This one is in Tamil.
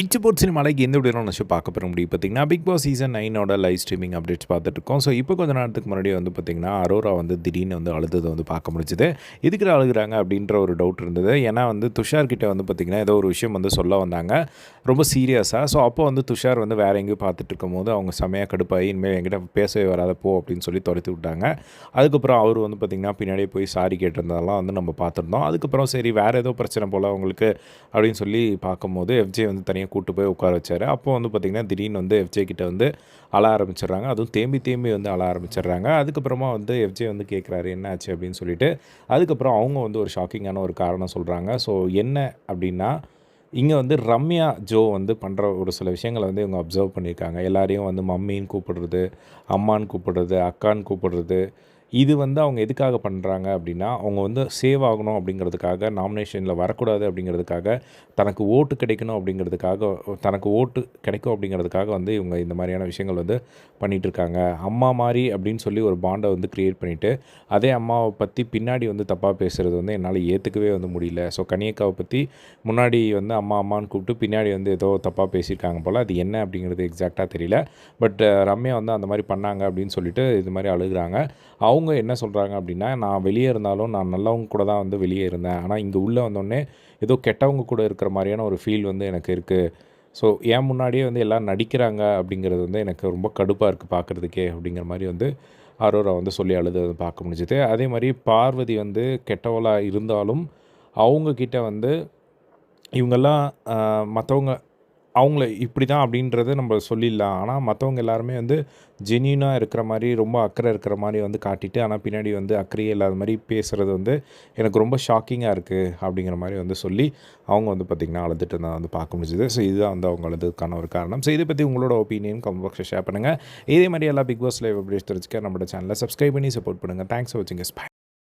இச்சு சினிமாலைக்கு எந்த விட நினச்சி பார்க்க போகிற முடியும்? பார்த்தீங்கன்னா பிக் பாஸ் சீசன் நைனோட லைவ் ஸ்ட்ரீமிங் அப்டேட்ஸ் பார்த்துட்டு இருக்கோம். ஸோ இப்போ கொஞ்ச நேரத்துக்கு முன்னாடி வந்து பார்த்திங்கன்னா அரோரா வந்து திடீர்னு வந்து அழுததை வந்து பார்க்க முடிஞ்சுது. எதுக்குற அழுகுறாங்க அப்படின்ற ஒரு டவுட் இருந்தது. ஏன்னா வந்து துஷார்கிட்ட வந்து பார்த்திங்கன்னா ஏதோ ஒரு விஷயம் வந்து சொல்ல வந்தாங்க. ரொம்ப சீரியஸாக ஸோ அப்போ வந்து துஷார் வந்து வேறு எங்கேயும் பார்த்துட்டு இருக்கும்போது அவங்க செமையாக கடுப்பாகி இனிமேல் என்கிட்ட பேசவே வராத போ அப்படின்னு சொல்லி துரத்தி விட்டாங்க. அதுக்கப்புறம் அவர் வந்து பார்த்திங்கன்னா பின்னாடியே போய் சாரி கேட்டிருந்ததெல்லாம் வந்து நம்ம பார்த்துருந்தோம். அதுக்கப்புறம் சரி வேறு ஏதோ பிரச்சனை போல் அவங்களுக்கு அப்படின்னு சொல்லி பார்க்கும்போது எஃப்ஜே வந்து தனியாக கூட்டு போய் உட்கார வச்சார். அப்போ வந்து பார்த்திங்கன்னா திடீர்னு வந்து எஃப்ஜே கிட்ட வந்து அழ ஆரம்பிச்சிடுறாங்க. அதுவும் தேம்பி தேம்பி வந்து அழ ஆரம்பிச்சிடுறாங்க. அதுக்கப்புறமா வந்து எஃப்ஜே வந்து கேட்குறாரு என்ன ஆச்சு? அப்படின்னு சொல்லிட்டு. அதுக்கப்புறம் அவங்க வந்து ஒரு ஷாக்கிங்கான ஒரு காரணம் சொல்கிறாங்க ஸோ என்ன அப்படின்னா இங்கே வந்து ரம்யா ஜோ வந்து பண்ணுற ஒரு சில விஷயங்களை வந்து இவங்க அப்சர்வ் பண்ணியிருக்காங்க. எல்லாரையும் வந்து மம்மின்னு கூப்பிடுறது அம்மான்னு கூப்பிடுறது அக்கான்னு கூப்பிடுறது இது வந்து அவங்க எதுக்காக பண்ணுறாங்க அப்படின்னா அவங்க வந்து சேவ் ஆகணும் அப்படிங்கிறதுக்காக நாமினேஷனில் வரக்கூடாது அப்படிங்கிறதுக்காக தனக்கு ஓட்டு கிடைக்கணும் அப்படிங்கிறதுக்காக தனக்கு ஓட்டு கிடைக்கும் அப்படிங்கிறதுக்காக வந்து இவங்க இந்த மாதிரியான விஷயங்கள் வந்து பண்ணிகிட்டு இருக்காங்க அம்மா மாதிரி அப்படின்னு சொல்லி ஒரு பாண்டை வந்து க்ரியேட் பண்ணிவிட்டு அதே அம்மாவை பற்றி பின்னாடி வந்து தப்பாக பேசுகிறது வந்து என்னால் ஏற்றுக்கவே வந்து முடியல. ஸோ கனியக்காவை பற்றி முன்னாடி வந்து அம்மா அம்மான்னு கூப்பிட்டு பின்னாடி வந்து ஏதோ தப்பாக பேசியிருக்காங்க போல் அது என்ன அப்படிங்கிறது எக்ஸாக்டாக தெரியல. பட் ரம்யா வந்து அந்த மாதிரி பண்ணாங்க அப்படின்னு சொல்லிட்டு இது மாதிரி அழுகுறாங்க. அவங்க அவங்க என்ன சொல்கிறாங்க அப்படின்னா நான் வெளியே இருந்தாலும் நான் நல்லவங்க கூட தான் வந்து வெளியே இருந்தேன். ஆனால் இங்கே உள்ளே வந்தோடனே ஏதோ கெட்டவங்க கூட இருக்கிற மாதிரியான ஒரு ஃபீல் வந்து எனக்கு இருக்குது ஸோ ஏன் முன்னாடியே வந்து எல்லாம் நடிக்கிறாங்க அப்படிங்கிறது வந்து எனக்கு ரொம்ப கடுப்பாக இருக்குது பார்க்குறதுக்கே அப்படிங்கிற மாதிரி வந்து அரோரா வந்து சொல்லி அழுது பார்க்க முடிஞ்சுது. அதே மாதிரி பார்வதி வந்து கெட்டவளாக இருந்தாலும் அவங்கக்கிட்ட வந்து இவங்கெல்லாம் மற்றவங்க அவங்கள இப்படி தான் அப்படின்றத நம்ம சொல்லிடலாம். ஆனால் மற்றவங்க எல்லாருமே வந்து ஜென்யூனாக இருக்கிற மாதிரி ரொம்ப அக்கறை இருக்கிற மாதிரி வந்து காட்டிட்டு ஆனால் பின்னாடி வந்து அக்கறையே இல்லாத மாதிரி பேசுகிறது வந்து எனக்கு ரொம்ப ஷாக்கிங்காக இருக்குது அப்படிங்கிற மாதிரி வந்து சொல்லி அவங்க வந்து பார்த்திங்கன்னா அழுதுட்டு தான் வந்து பார்க்க முடிஞ்சுது. ஸோ இதுதான் வந்து அவங்க அழுதுக்கான ஒரு காரணம். ஸோ இதை பற்றி உங்களோட ஒப்பீனியன் கமெண்ட் பாக்ஸில் ஷேர் பண்ணுங்கள் இதே மாதிரி எல்லா பிக் பாஸ் லைவ் அப்டேட்ஸ் தெரிஞ்சுக்க நம்மளோட சேனலை சப்ஸ்கிரைப் பண்ணி சப்போர்ட் பண்ணுங்கள் தேங்க்ஸ் ஃபார் வாட்சிங் பை